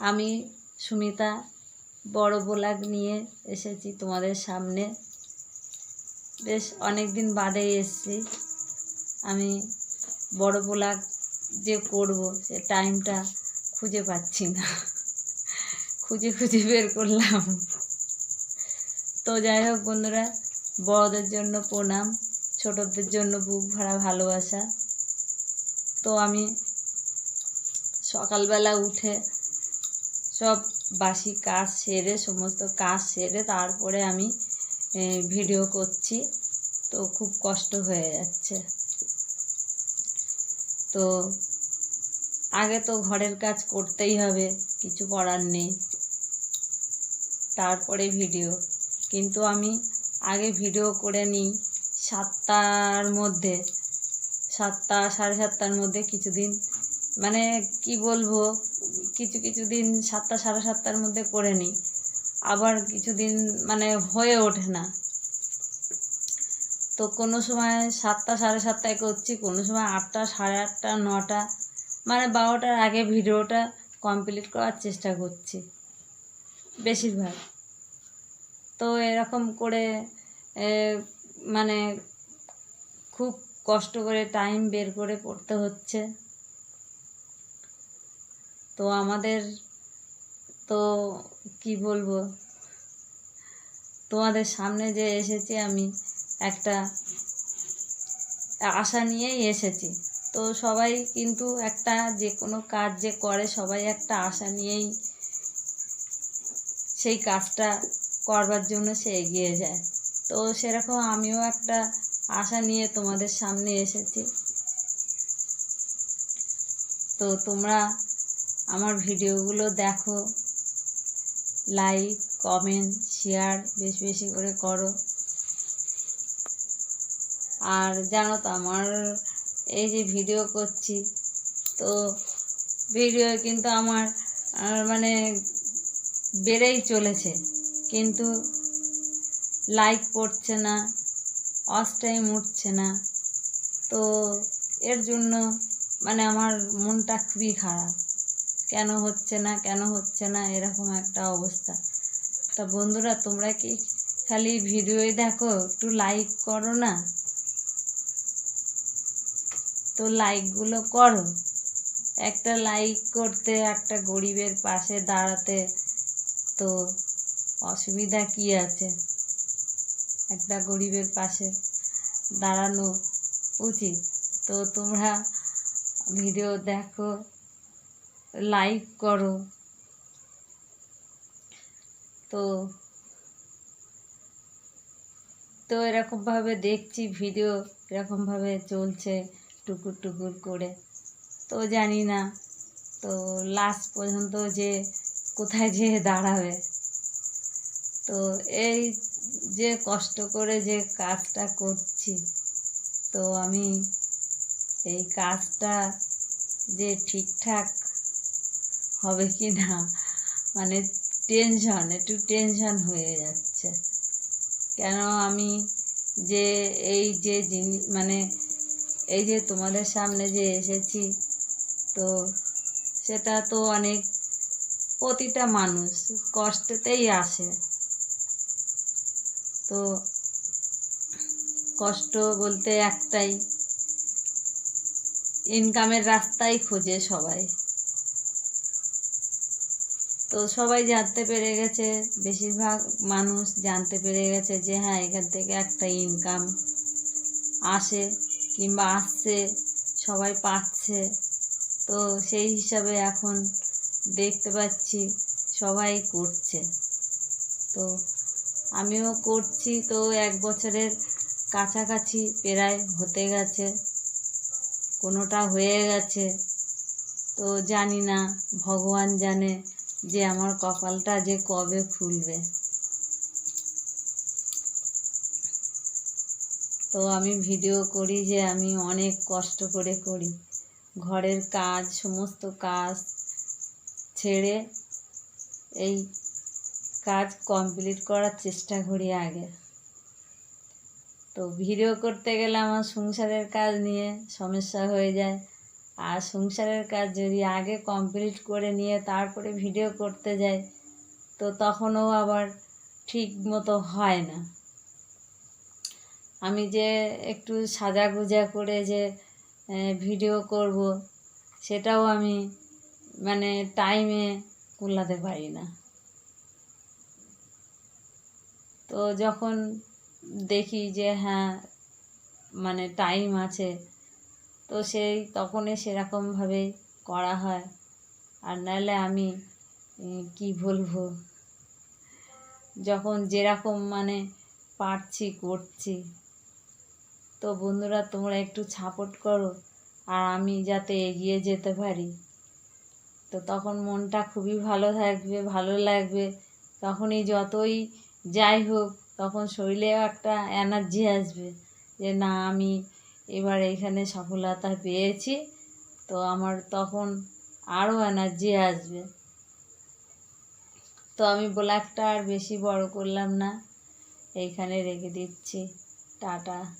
আমি সুমিতা, বড় ব্লগ নিয়ে এসেছি তোমাদের সামনে। বেশ অনেক দিন বাদে এসেছি। আমি বড় ব্লগ যে করব, সে টাইমটা খুঁজে পাচ্ছি না। খুঁজে খুঁজে বের করলাম। তো যাই হোক বন্ধুরা, বড়দের জন্য প্রণাম, ছোটদের জন্য বুক ভরা ভালোবাসা। তো আমি সকালবেলা উঠে সব বাসি কাজ সেরে, সমস্ত কাজ সেরে তারপরে আমি ভিডিও করছি। তো খুব কষ্ট হয়ে যাচ্ছে। তো আগে তো ঘরের কাজ করতেই হবে, কিছু করার নেই। তারপরে ভিডিও কিন্তু আমি আগে ভিডিও করে নিই সাতটার মধ্যে, সাতটা সাড়ে সাতটার মধ্যে কিছুদিন মানে কি বলব, কিছু কিছু দিন সাতটা, সাড়ে সাতটার মধ্যে করে নিই। আবার কিছুদিন মানে হয়ে ওঠে না। তো কোনো সময় সাতটা, সাড়ে সাতটায় করছি, কোনো সময় আটটা, সাড়ে আটটা, নটা মানে বারোটার আগে ভিডিওটা কমপ্লিট করার চেষ্টা করছি, বেশিরভাগ। তো এরকম করে মানে খুব কষ্ট করে টাইম বের করে করতে হচ্ছে। তো আমাদের তো কি বলব? তোমাদের সামনে যে এসেছি আমি একটা আশা নিয়েই এসেছি। তো সবাই কিন্তু একটা যে কোনো কাজ যে করে, সবাই একটা আশা নিয়েই সেই কাজটা করবার জন্য সে এগিয়ে যায়। তো সেরকম আমিও একটা আশা নিয়ে তোমাদের সামনে এসেছি। তো তোমরা আমার ভিডিওগুলো দেখো। লাইক কমেন্ট শেয়ার বেশি বেশি করে করো। আর জানো তো আমার এই যে ভিডিও করছি, তো ভিডিও কিন্তু আমার মানে বেড়েই চলেছে। কিন্তু লাইক পড়ছে না অস টাইম উঠছে না। তো এর জন্য মানে আমার মনটা খুবই খারাপ। কেন হচ্ছে না, কেন হচ্ছে না, এরকম একটা অবস্থা। তা বন্ধুরা, তোমরা কি খালি ভিডিওই দেখো, একটু লাইক করো না? তো লাইকগুলো করো। একটা লাইক করতে, একটা গরিবের পাশে দাঁড়াতে তো অসুবিধা কি আছে? একটা গরিবের পাশে দাঁড়ানো উচিত। তো তোমরা ভিডিও দেখো লাইক করো। তো তো এরকমভাবে দেখছি ভিডিও এরকমভাবে চলছে টুকুর টুকুর করে। তো জানি না, তো লাস্ট পর্যন্ত যে কোথায় যেয়ে দাঁড়াবে। তো এই যে কষ্ট করে যে কাজটা করছি, তো আমি এই কাজটা যে ঠিকঠাক হবে কি না? মানে টেনশন একটু টেনশন হয়ে যাচ্ছে। কেন আমি যে এই যে জিনিস মানে এই যে তোমাদের সামনে যে এসেছি, তো সেটা তো অনেক, প্রতিটা মানুষ কষ্টেতেই আসে। তো কষ্ট বলতে একটাই ইনকামের রাস্তাই খোঁজে সবাই। তো সবাই জানতে পেরে গেছে, বেশিরভাগ মানুষ জানতে পেরে গেছে যে হ্যাঁ এখান থেকে একটা ইনকাম আসে কিংবা আসছে, সবাই পাচ্ছে। তো সেই হিসাবে এখন দেখতে পাচ্ছি সবাই করছে। তো আমিও করছি, তো এক বছরের কাছাকাছি প্রায় হতে গেছে, কোনোটা হয়ে গেছে। তো জানি না, ভগবান জানে। যে আমার কপালটা যে কবে খুলবে তো আমি ভিডিও করি যে আমি অনেক কষ্ট করে করি। ঘরের কাজ, সমস্ত কাজ ছেড়ে এই কাজ কমপ্লিট করার চেষ্টা করি আগে। তো ভিডিও করতে গেলে আমার সংসারের কাজ নিয়ে সমস্যা হয়ে যায়। আর সংসারের কাজ যদি আগে কমপ্লিট করে নিয়ে তারপরে ভিডিও করতে যাই, তো তখনও আবার ঠিক মতো হয় না। আমি যে একটু সাজা গুজা করে যে ভিডিও করব, সেটাও আমি মানে টাইমে কুলাতে পারি না। তো যখন দেখি যে হ্যাঁ মানে টাইম আছে তো সেই তখনই সেরকমভাবেই করা হয়। আর নাহলে আমি কি বলব? যখন যেরকম মানে পারছি, করছি। তো বন্ধুরা, তোমরা একটু সাপোর্ট করো, আর আমি যাতে এগিয়ে যেতে পারি। তো তখন মনটা খুবই ভালো থাকবে, ভালো লাগবে। তখনই যতই যাই হোক, তখন শরীরেও একটা এনার্জি আসবে যে, না, আমি এবার এখানে সফলতা পেয়েছি। তো আমার তখন আরও এনার্জি আসবে। তো আমি ব্ল্যাকটা আর বেশি বড় করলাম না। এইখানে রেখে দিচ্ছি। টাটা।